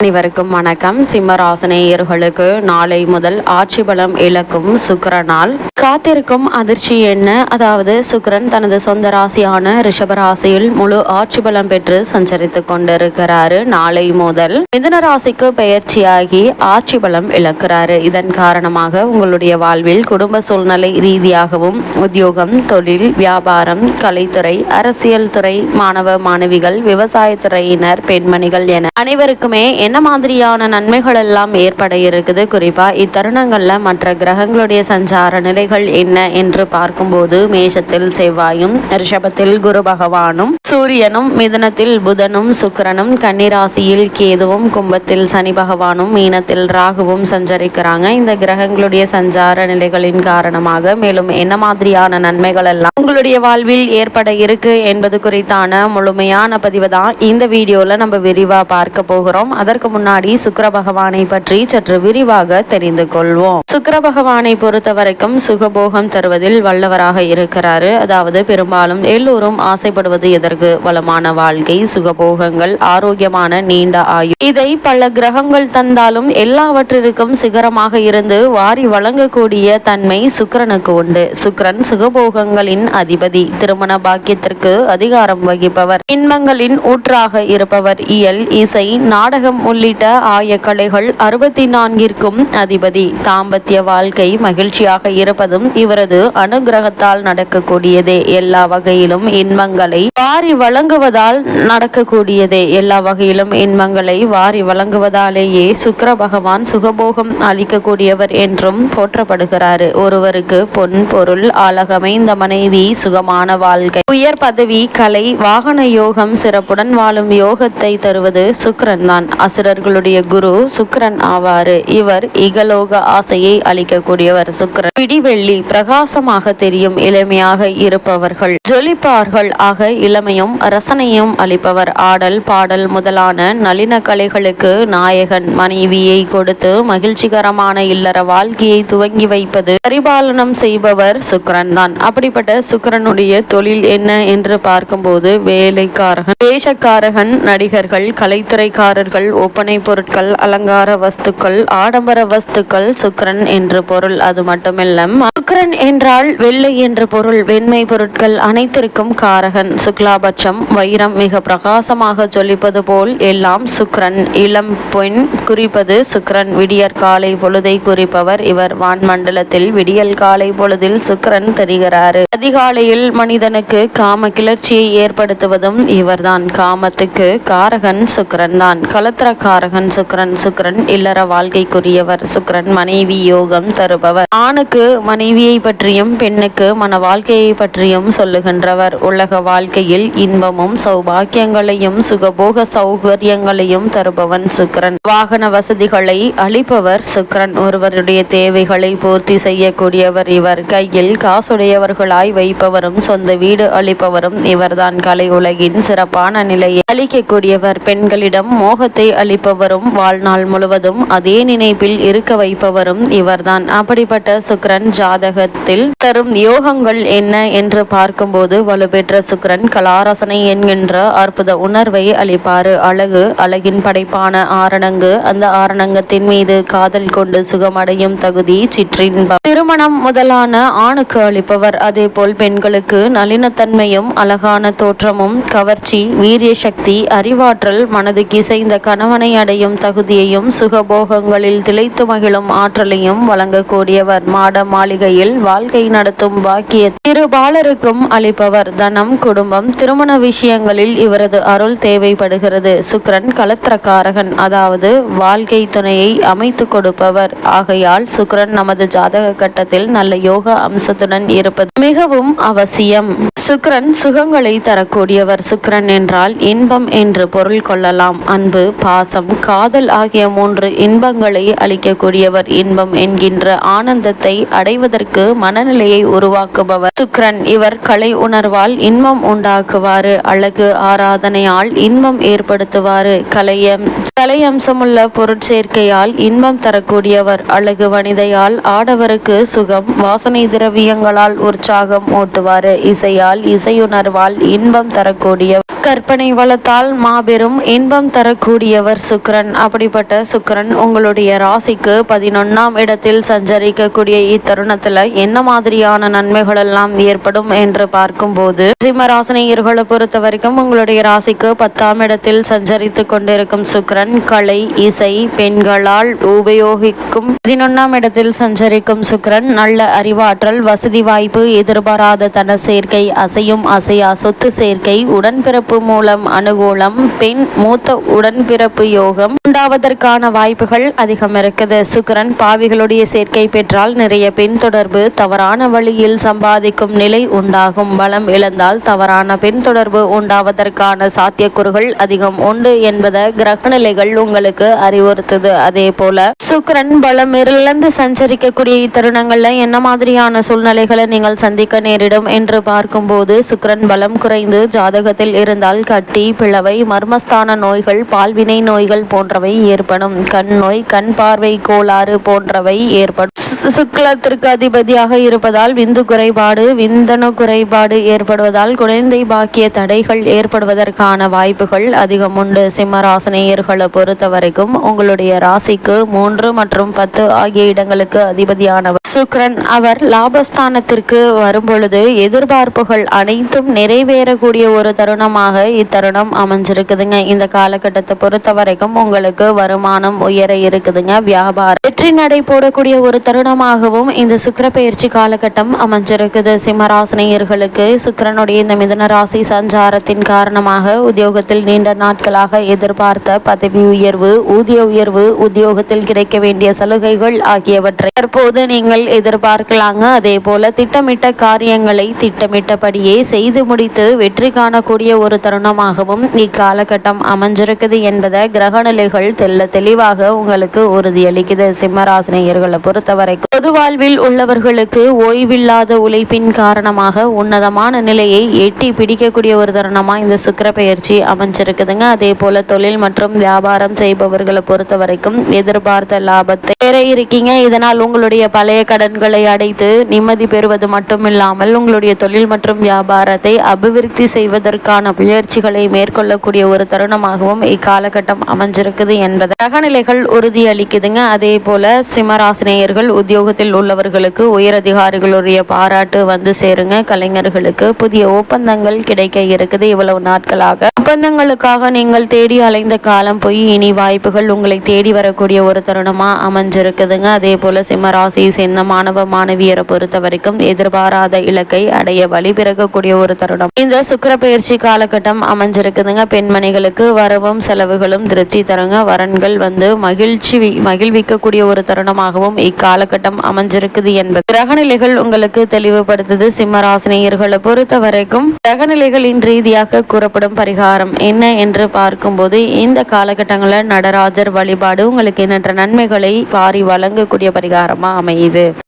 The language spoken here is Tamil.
அனைவருக்கும் வணக்கம். சிம்மராசனேயர்களுக்கு நாளை முதல் ஆட்சி பலம் இழக்கும் சுக்கரனால் காத்திருக்கும் அதிர்ச்சி என்ன? அதாவது சுக்கரன் தனது சொந்த ராசியான ரிஷபராசியில் முழு ஆட்சி பலம் பெற்று சஞ்சரித்துக் கொண்டிருக்கிறாரு. நாளை முதல் மிதன ராசிக்கு பெயர்ச்சியாகி ஆட்சி பலம் இழக்கிறாரு. இதன் காரணமாக உங்களுடைய வாழ்வில் குடும்ப சூழ்நிலை ரீதியாகவும் உத்தியோகம் தொழில் வியாபாரம் கலைத்துறை அரசியல் துறை மாணவ மாணவிகள் விவசாயத்துறையினர் பெண்மணிகள் என அனைவருக்குமே என்ன மாதிரியான நன்மைகள் எல்லாம் ஏற்பட இருக்குது? குறிப்பா இத்தருணங்கள்ல மற்ற கிரகங்களுடைய சஞ்சார நிலைகள் என்ன என்று பார்க்கும்போது மேஷத்தில் செவ்வாயும் ரிஷபத்தில் குரு பகவானும் சூரியனும் மிதனத்தில் புதனும் சுக்கிரனும் கன்னிராசியில் கேதுவும் கும்பத்தில் சனி பகவானும் மீனத்தில் ராகுவும் சஞ்சரிக்கிறாங்க. இந்த கிரகங்களுடைய சஞ்சார நிலைகளின் காரணமாக மேலும் என்ன மாதிரியான நன்மைகள் எல்லாம் உங்களுடைய வாழ்வில் ஏற்பட இருக்கு என்பது குறித்தான முழுமையான பதிவு தான் இந்த வீடியோவில் நம்ம விரிவா பார்க்க போகிறோம். அதற்கு முன்னாடி சுக்கர பகவானை பற்றி சற்று விரிவாக தெரிந்து கொள்வோம். சுக்கர பகவானை பொறுத்த வரைக்கும் சுகபோகம் தருவதில் வல்லவராக இருக்கிறாரு. அதாவது பெரும்பாலும் எல்லோரும் ஆசைப்படுவது எதற்கு? வளமான வாழ்க்கை சுகபோகங்கள் ஆரோக்கியமான நீண்ட ஆயு. இதை பல கிரகங்கள் தந்தாலும் எல்லாவற்றிற்கும் சிகரமாக இருந்து வாரி வழங்கக்கூடிய தன்மை சுக்கிரனுக்கு உண்டு. சுக்கிரன் சுகபோகங்களின் அதிபதி. திருமண பாக்கியத்திற்கு அதிகாரம் வகிப்பவர். இன்பங்களின் ஊற்றாக இருப்பவர். இயல் இசை நாடகம் உள்ளிட்ட ஆய கலைகள் அறுபத்தி நான்கிற்கும் அதிபதி. தாம்பத்திய வாழ்க்கை மகிழ்ச்சியாக இருப்பதும் இவரது அனுகிரகத்தால் நடக்கக்கூடியதே. எல்லா வகையிலும் இன்பங்களை வாரி வழங்குவதால் நடக்கக்கூடியதே. எல்லா வகையிலும் இன்பங்களை வாரி வழங்குவதாலேயே சுக்கிர பகவான் சுகபோகம் அளிக்கக்கூடியவர் என்றும் போற்றப்படுகிறாரு. ஒருவருக்கு பொன் பொருள் அழகமைந்த மனைவி சுகமான வாழ்க்கை உயர் பதவி கலை வாகன யோகம் சிறப்புடன் வாழும் யோகத்தை தருவது சுக்கரன் தான் அசுரர்களுடைய குரு சுக்கரன் ஆவாரு. இவர் இகலோக ஆசையை அளிக்கக்கூடியவர் சுக்கரன். பிடிவெள்ளி பிரகாசமாக தெரியும் இளமையாக இருப்பவர்கள். ஜொலிப்பார்கள் ஆக இளமையும் ரசனையும் அளிப்பவர். ஆடல் பாடல் முதலான நளின கலைகளுக்கு நாயகன். மனைவியை கொடுத்து மகிழ்ச்சிகரமான இல்லற வாழ்க்கையை துவங்கி வைப்பது பரிபாலனம் செய்பவர் சுக்கரன் தான். அப்படிப்பட்ட சுக்கரனுடைய தொழில் என்ன என்று பார்க்கும்போது வேலைக்காரகன் வேஷக்காரகன் நடிகர்கள் கலைத்துறைக்காரர்கள் ஒப்பனை பொருட்கள் அலங்கார வஸ்துக்கள் ஆடம்பர வஸ்துக்கள் சுக்கரன் என்று பொருள் அது மட்டுமில்ல சுக்கரன் என்றால் வெள்ளை என்று பொருள் வெண்மை பொருட்கள் அனைத்திற்கும் காரகன். சுக்லாபட்சம் வைரம் மிக பிரகாசமாக ஜொலிப்பது போல் எல்லாம் சுக்கரன். இளம் பெண் குறிப்பது சுக்கரன். விடியற் காலை பொழுதை குறிப்பவர் இவர். வான்மண்டலத்தில் விடியல் காலை பொழுதில் சுக்கரன் தெரிகிறாரு. அதிகாலையில் மனிதனுக்கு காம கிளர்ச்சியை ஏற்படுத்துவதும் இவர்தான். காமத்துக்கு காரகன் சுக்கரன் தான் கலத்திர காரகன் சுக்கிரன் சுக்கரன் இல்லற வாழ்க்கைக்குரியவர் சுக்கிரன் மனைவி யோகம் தருபவர். ஆணுக்கு மனைவியை பற்றியும் பெண்ணுக்கு மன வாழ்க்கையை பற்றியும் சொல்லுகின்றவர். உலக வாழ்க்கையில் இன்பமும் சௌபாக்கியங்களையும் சுகபோக சௌகரியங்களையும் தருபவன் சுக்கரன். வாகன வசதிகளை அளிப்பவர் சுக்கிரன். ஒருவருடைய தேவைகளை பூர்த்தி செய்யக்கூடியவர் இவர். கையில் காசுடையவர்களாய் வைப்பவரும் சொந்த வீடு அளிப்பவரும் இவர்தான். கலை உலகின் சிறப்பான நிலையை அளிக்கக்கூடியவர். பெண்களிடம் மோகத்தை அளிப்பவரும் வாழ்நாள் முழுவதும் அதே நினைப்பில் இருக்க வைப்பவரும் இவர்தான். அப்படிப்பட்ட சுக்கிரன் ஜாதகத்தில் தரும் யோகங்கள் என்ன என்று பார்க்கும்போது வலுப்பெற்ற சுக்கிரன் கலாரசனை என்கின்ற அற்புத உணர்வை அளிப்பாரு. அழகு அழகின் படைப்பான ஆரணங்கு அந்த ஆரணங்கத்தின் மீது காதல் கொண்டு சுகமடையும் தகுதி சிற்றின்பம். திருமணம் முதலான ஆணுக்கு அளிப்பவர். அதே போல் பெண்களுக்கு நளினத்தன்மையும் அழகான தோற்றமும் கவர்ச்சி வீரிய சக்தி அறிவாற்றல் மனதுக்கு இசைந்த கணவன் அடையும் தகுதியையும் சுகபோகங்களில் திளைத்து மகிழும் ஆற்றலையும் வழங்கக்கூடியவர். மாட மாளிகையில் வாழ்க்கை நடத்தும் பாக்கிய திருபாலருக்கும் அளிப்பவர். தனம் குடும்பம் திருமண விஷயங்களில் இவரது அருள் தேவைப்படுகிறது. சுக்கிரன் கலத்திரக்காரகன் அதாவது வாழ்க்கை துணையை அமைத்து கொடுப்பவர். ஆகையால் சுக்கிரன் நமது ஜாதக கட்டத்தில் நல்ல யோக அம்சத்துடன் இருப்பது மிகவும் அவசியம். சுக்கரன் சுகங்களை தரக்கூடியவர். சுக்கரன் என்றால் இன்பம் என்று பொருள் கொள்ளலாம். அன்பு பாசம் காதல் ஆகிய மூன்று இன்பங்களை அளிக்கக்கூடியவர் இன்பம் என்கின்ற ஆனந்தத்தை அடைவதற்கு மனநிலையை உருவாக்குபவர். சுக்கிரன் இவர் கலை உணர்வால் இன்பம் உண்டாக்குவாரு அழகு ஆராதனையால் இன்பம் ஏற்படுத்துவாரு கலையம் கலையம்சமுள்ள பொருட்சேர்க்கையால் இன்பம் தரக்கூடியவர் அழகு வனிதையால் ஆடவருக்கு சுகம் வாசனை திரவியங்களால் உற்சாகம் ஓட்டுவாரு இசையால் இசையுணர்வால் இன்பம் தரக்கூடியவர். கற்பனை வளத்தால் மாபெரும் இன்பம் தரக்கூடியவர் அவர் சுக்கிரன். அப்படிப்பட்ட சுக்கிரன் உங்களுடைய ராசிக்கு பதினொன்னாம் இடத்தில் சஞ்சரிக்கக்கூடிய இத்தருணத்துல என்ன மாதிரியான நன்மைகள் எல்லாம் ஏற்படும் என்று பார்க்கும்போது சிம்மராசினியர்களை பொறுத்த வரைக்கும் உங்களுடைய ராசிக்கு பத்தாம் இடத்தில் சஞ்சரித்து கொண்டிருக்கும் சுக்கரன் கலை இசை பெண்களால் உபயோகிக்கும். பதினொன்னாம் இடத்தில் சஞ்சரிக்கும் சுக்கரன் நல்ல அறிவாற்றல் வசதி வாய்ப்பு எதிர்பாராத தன சேர்க்கை அசையும் அசையா சொத்து சேர்க்கை உடன்பிறப்பு மூலம் அனுகூலம் பெண் மூத்த உடன்பிறப்பு யோகம். உண்டாவதற்கான வாய்ப்புகள் அதிகம் இருக்குது சுக்கிரன் பாவிகளுடைய சேர்க்கை பெற்றால் நிறைய பெண் தொடர்பு தவறான வழியில் சம்பாதிக்கும் நிலை உண்டாகும். பலம் இழந்தால் தவறான பெண் தொடர்பு உண்டாவதற்கான சாத்தியக்கூறுகள் அதிகம் உண்டு என்பதை கிரகநிலைகள் உங்களுக்கு அறிவுறுத்துது. அதே போல சுக்கரன் பலம் இழந்து சஞ்சரிக்கக்கூடிய இத்தருணங்கள்ல என்ன மாதிரியான சூழ்நிலைகளை நீங்கள் சந்திக்க நேரிடும் என்று பார்க்கும்போது சுக்கிரன் பலம் குறைந்து ஜாதகத்தில் இருந்தால் கட்டி பிளவை மர்மஸ்தான நோய்கள் பால்வினை நோய்கள் போன்றவை ஏற்படும். கண் நோய் கண் பார்வை கோளாறு போன்றவை ஏற்படும். சுக்லத்திற்கு அதிபதியாக இருப்பதால் விந்து குறைபாடு விந்தணு குறைபாடு ஏற்படுவதால் குழந்தை பாக்கிய தடைகள் ஏற்படுவதற்கான வாய்ப்புகள் அதிகம் உண்டு. சிம்மராசனையர்களை பொறுத்த வரைக்கும் உங்களுடைய ராசிக்கு மூன்று மற்றும் பத்து ஆகிய இடங்களுக்கு அதிபதியானவர். சுக்ரன் அவர் லாபஸ்தானத்திற்கு வரும்பொழுது எதிர்பார்ப்புகள் அனைத்தும் நிறைவேறக்கூடிய ஒரு தருணமாக இத்தருணம் அமைஞ்சிருக்குதுங்க. இந்த காலகட்டத்தை பொறுத்தவரை வரைக்கும் உங்களுக்கு வருமானம் உயர இருக்குதுங்க. வியாபாரம் வெற்றி நடை போடக்கூடிய ஒரு தருணமாகவும் இந்த சுக்கர பயிற்சி காலகட்டம் அமைஞ்சிருக்குது. சிம்மராசினியர்களுக்கு சுக்கரனுடைய இந்த மிதன ராசி சஞ்சாரத்தின் காரணமாக உத்தியோகத்தில் நீண்ட நாட்களாக எதிர்பார்த்த பதவி உயர்வு ஊதிய உயர்வு உத்தியோகத்தில் கிடைக்க வேண்டிய சலுகைகள் ஆகியவற்றை தற்போது நீங்கள் எதிர்பார்க்கலாங்க. அதே போல திட்டமிட்ட காரியங்களை திட்டமிட்டபடியே செய்து முடித்து வெற்றி காணக்கூடிய ஒரு தருணமாகவும் இக்காலகட்டம் அமைஞ்சிருக்குது என்பதை கிரகநிலைகள் தெல்ல தெளிவாக உங்களுக்கு உறுதியளிக்குது. சிம்மராசினியர்களை பொறுத்தவரைக்கும் பொது வாழ்வில் உள்ளவர்களுக்கு ஓய்வில்லாத உழைப்பின் காரணமாக உன்னதமான நிலையை எட்டி பிடிக்கக்கூடிய ஒரு தருணமா இந்த சுக்கர பயிற்சி அமைஞ்சிருக்குதுங்க. அதே போல தொழில் மற்றும் வியாபாரம் செய்பவர்களை பொறுத்த வரைக்கும் எதிர்பார்த்த லாபத்தை பெற இருக்கீங்க. இதனால் உங்களுடைய பழைய கடன்களை அடைத்து நிம்மதி பெறுவது மட்டுமில்லாமல் உங்களுடைய தொழில் மற்றும் வியாபாரத்தை அபிவிருத்தி செய்வதற்கான முயற்சிகளை மேற்கொள்ளக்கூடிய ஒரு தருணமாகவும் இக்காலகட்டம் அமைஞ்சிருக்குது என்பதை கிரகநிலைகள் உறுதியளிக்குதுங்க. அதே போல சிம்மராசினியர்கள் உத்தியோகத்தில் உள்ளவர்களுக்கு உயரதிகாரிகளுடைய பாராட்டு வந்து சேருங்க. கலைஞர்களுக்கு புதிய ஒப்பந்தங்கள் கிடைக்க இருக்குது. இவ்வளவு நாட்களாக ஒப்பந்தங்களுக்காக நீங்கள் தேடி அலைந்த காலம் போய் இனி வாய்ப்புகள் உங்களை தேடி வரக்கூடிய ஒரு தருணமா அமைஞ்சிருக்குதுங்க. அதே போல சிம்மராசி சேர்ந்த மாணவ மாணவியரை பொறுத்த வரைக்கும் எதிர்பாராத இலக்கை அடைய வழி பிறக்கக்கூடிய ஒரு தருணம். இந்த சுக்கிர பயிற்சி காலகட்டம் அமைஞ்சிருக்குதுங்க. பெண்மணிகளுக்கு வரவும் செலவுகளும் திருப்தி தருங்க. வரன்கள் வந்து மகிழ்ச்சி மகிழ்விக்கக்கூடிய ஒரு தருணமாகவும் இக்காலகட்டம் அமைஞ்சிருக்குது என்பது. கிரகநிலைகள் உங்களுக்கு தெளிவுபடுத்துது. சிம்ம ராசினியர்களை பொறுத்த வரைக்கும் கிரகநிலைகளின் ரீதியாக கூறப்படும் பரிகாரம் என்ன என்று பார்க்கும்போது இந்த காலகட்டங்களில் நடராஜர் வழிபாடு உங்களுக்கு எண்ணற்ற நன்மைகளை பாரி வழங்கக்கூடிய பரிகாரமா அமையுது.